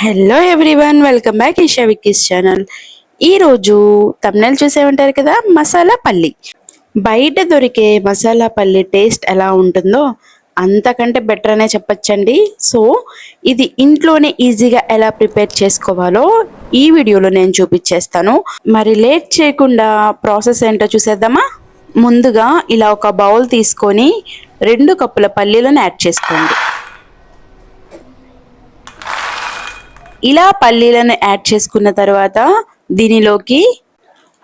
Hello everyone welcome back Eesha Vicky's channel ఈరోజు thumbnail చూసే ఉంటారు కదా మసాలా పల్లి. బయట దొరికే మసాలా పల్లి టేస్ట్ ఎలా ఉంటుందో అంతకంటే బెటర్ అనే చెప్పచ్చండి. సో ఇది ఇంట్లోనే ఈజీగా ఎలా ప్రిపేర్ చేసుకోవాలో ఈ వీడియోలో నేను చూపించేస్తాను. మరి లేట్ చేయకుండా ప్రాసెస్ ఏంటో చూసేద్దామా? ముందుగా ఇలా ఒక బౌల్ తీసుకొని రెండు కప్పుల పల్లీలను యాడ్ చేసుకోండి. ఇలా పల్లీలను యాడ్ చేసుకున్న తర్వాత దీనిలోకి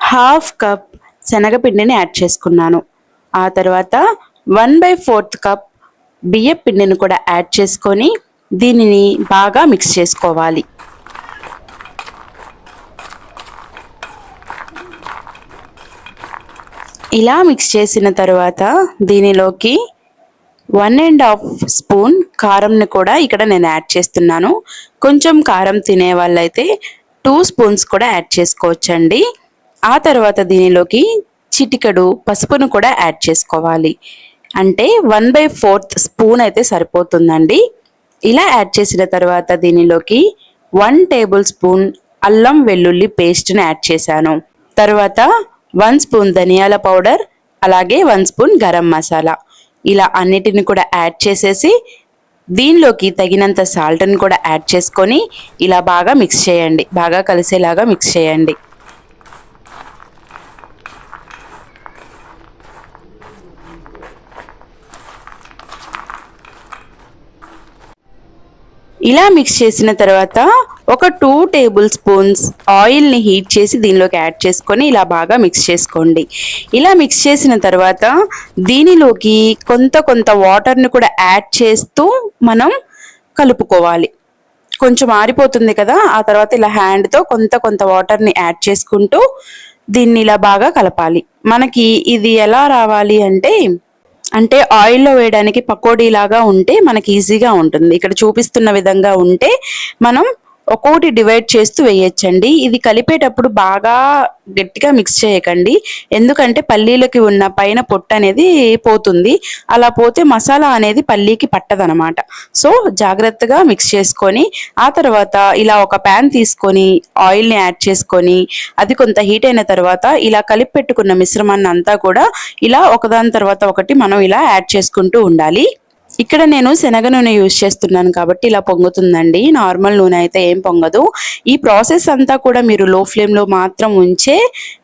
హాఫ్ కప్ శనగపిండిని యాడ్ చేసుకున్నాను. ఆ తర్వాత వన్ బై ఫోర్త్ కప్ బియ్య పిండిని కూడా యాడ్ చేసుకొని దీనిని బాగా మిక్స్ చేసుకోవాలి. ఇలా మిక్స్ చేసిన తర్వాత దీనిలోకి వన్ అండ్ హాఫ్ స్పూన్ కారంని కూడా ఇక్కడ నేను యాడ్ చేస్తున్నాను. కొంచెం కారం తినే వాళ్ళైతే టూ స్పూన్స్ కూడా యాడ్ చేసుకోవచ్చండి. ఆ తర్వాత దీనిలోకి చిటికెడు పసుపును కూడా యాడ్ చేసుకోవాలి. అంటే వన్ బై ఫోర్త్ స్పూన్ అయితే సరిపోతుందండి. ఇలా యాడ్ చేసిన తర్వాత దీనిలోకి వన్ టేబుల్ స్పూన్ అల్లం వెల్లుల్లి పేస్ట్ని యాడ్ చేశాను. తర్వాత వన్ స్పూన్ ధనియాల పౌడర్ అలాగే వన్ స్పూన్ గరం మసాలా. ఇలా అన్నిటిని కూడా యాడ్ చేసేసి దీనిలోకి తగినంత సాల్ట్ని కూడా యాడ్ చేసుకొని ఇలా బాగా మిక్స్ చేయండి. బాగా కలిసేలాగా మిక్స్ చేయండి. ఇలా మిక్స్ చేసిన తర్వాత ఒక టూ టేబుల్ స్పూన్స్ ఆయిల్ని హీట్ చేసి దీనిలోకి యాడ్ చేసుకొని ఇలా బాగా మిక్స్ చేసుకోండి. ఇలా మిక్స్ చేసిన తర్వాత దీనిలోకి కొంత కొంత వాటర్ని కూడా యాడ్ చేస్తూ మనం కలుపుకోవాలి. కొంచెం ఆరిపోతుంది కదా ఆ తర్వాత ఇలా హ్యాండ్తో కొంత కొంత వాటర్ని యాడ్ చేసుకుంటూ దీన్ని ఇలా బాగా కలపాలి. మనకి ఇది ఎలా రావాలి అంటే అంటే ఆయిల్లో వేయడానికి పకోడీలాగా ఉంటే మనకి ఈజీగా ఉంటుంది. ఇక్కడ చూపిస్తున్న విధంగా ఉంటే మనం ఒక్కొక్కటి డివైడ్ చేస్తూ వేయచ్చండి. ఇది కలిపేటప్పుడు బాగా గట్టిగా మిక్స్ చేయకండి. ఎందుకంటే పల్లీలకి ఉన్న పైన పొట్టు అనేది పోతుంది. అలా పోతే మసాలా అనేది పల్లీకి పట్టదనమాట. సో జాగ్రత్తగా మిక్స్ చేసుకొని ఆ తర్వాత ఇలా ఒక ప్యాన్ తీసుకొని ఆయిల్ని యాడ్ చేసుకొని అది కొంత హీట్ అయిన తర్వాత ఇలా కలిపి పెట్టుకున్న మిశ్రమాన్ని అంతా కూడా ఇలా ఒకదాని తర్వాత ఒకటి మనం ఇలా యాడ్ చేసుకుంటూ ఉండాలి. ఇక్కడ నేను శనగ నూనె యూజ్ చేస్తున్నాను కాబట్టి ఇలా పొంగుతుందండి. నార్మల్ నూనె అయితే ఏం పొంగదు. ఈ ప్రాసెస్ అంతా కూడా మీరు లో ఫ్లేమ్లో మాత్రం ఉంచే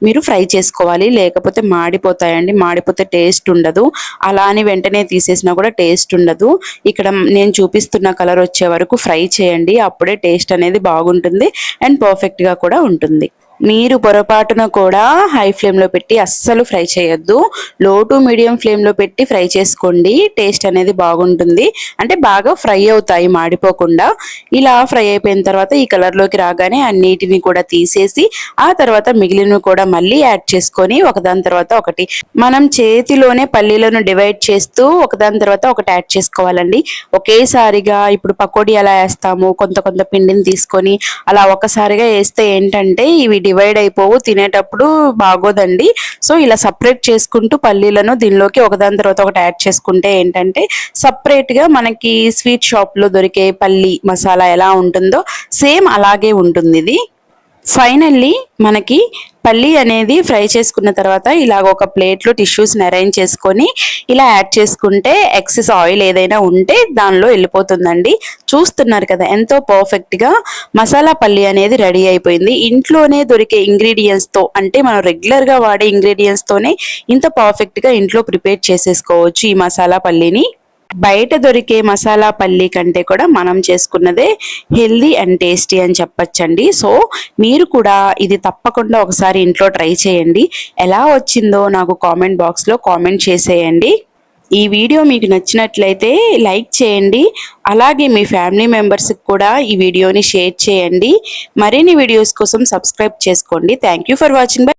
మీరు ఫ్రై చేసుకోవాలి. లేకపోతే మాడిపోతాయండి. మాడిపోతే టేస్ట్ ఉండదు. అలా అని వెంటనే తీసేసినా కూడా టేస్ట్ ఉండదు. ఇక్కడ నేను చూపిస్తున్న కలర్ వచ్చే వరకు ఫ్రై చేయండి. అప్పుడే టేస్ట్ అనేది బాగుంటుంది. అండ్ పర్ఫెక్ట్గా కూడా ఉంటుంది. మీరు పొరపాటున కూడా హై ఫ్లేమ్లో పెట్టి అస్సలు ఫ్రై చేయొద్దు. లో టు మీడియం ఫ్లేమ్లో పెట్టి ఫ్రై చేసుకోండి. టేస్ట్ అనేది బాగుంటుంది. అంటే బాగా ఫ్రై అవుతాయి మాడిపోకుండా. ఇలా ఫ్రై అయిపోయిన తర్వాత ఈ కలర్లోకి రాగానే అన్నిటిని కూడా తీసేసి ఆ తర్వాత మిగిలినవి కూడా మళ్ళీ యాడ్ చేసుకొని ఒకదాని తర్వాత ఒకటి. మనం చేతిలోనే పల్లీలను డివైడ్ చేస్తూ ఒకదాని తర్వాత ఒకటి యాడ్ చేసుకోవాలండి. ఒకేసారిగా ఇప్పుడు పకోడీ ఎలా వేస్తాము కొంత కొంత పిండిని తీసుకొని అలా ఒకసారిగా వేస్తే ఏంటంటే ఇవి డివైడ్ అయిపోవు తినేటప్పుడు బాగోదండి. సో ఇలా సపరేట్ చేసుకుంటూ పల్లీలను దీనిలోకి ఒకదాని తర్వాత ఒకటి యాడ్ చేసుకుంటే ఏంటంటే సపరేట్గా మనకి స్వీట్ షాప్లో దొరికే పల్లీ మసాలా ఎలా ఉంటుందో సేమ్ అలాగే ఉంటుంది ఇది. ఫైనల్లీ మనకి పల్లి అనేది ఫ్రై చేసుకున్న తర్వాత ఇలాగ ఒక ప్లేట్లో టిష్యూస్ని అరేంజ్ చేసుకొని ఇలా యాడ్ చేసుకుంటే ఎక్సెస్ ఆయిల్ ఏదైనా ఉంటే దానిలో వెళ్ళిపోతుందండి. చూస్తున్నారు కదా ఎంతో పర్ఫెక్ట్గా మసాలా పల్లి అనేది రెడీ అయిపోయింది. ఇంట్లోనే దొరికే ఇంగ్రీడియంట్స్తో అంటే మనం రెగ్యులర్గా వాడే ఇంగ్రీడియంట్స్తోనే ఇంత పర్ఫెక్ట్గా ఇంట్లో ప్రిపేర్ చేసేసుకోవచ్చు ఈ మసాలా పల్లిని. బయట దొరికే మసాలా పల్లి కంటే కూడా మనం చేసుకున్నదే హెల్దీ అండ్ టేస్టీ అని చెప్పచ్చండి. సో మీరు కూడా ఇది తప్పకుండా ఒకసారి ఇంట్లో ట్రై చేయండి. ఎలా వచ్చిందో నాకు కామెంట్ బాక్స్లో కామెంట్ చేసేయండి. ఈ వీడియో మీకు నచ్చినట్లయితే లైక్ చేయండి. అలాగే మీ ఫ్యామిలీ మెంబర్స్కి కూడా ఈ వీడియోని షేర్ చేయండి. మరిన్ని వీడియోస్ కోసం సబ్స్క్రైబ్ చేసుకోండి. Thank for watching.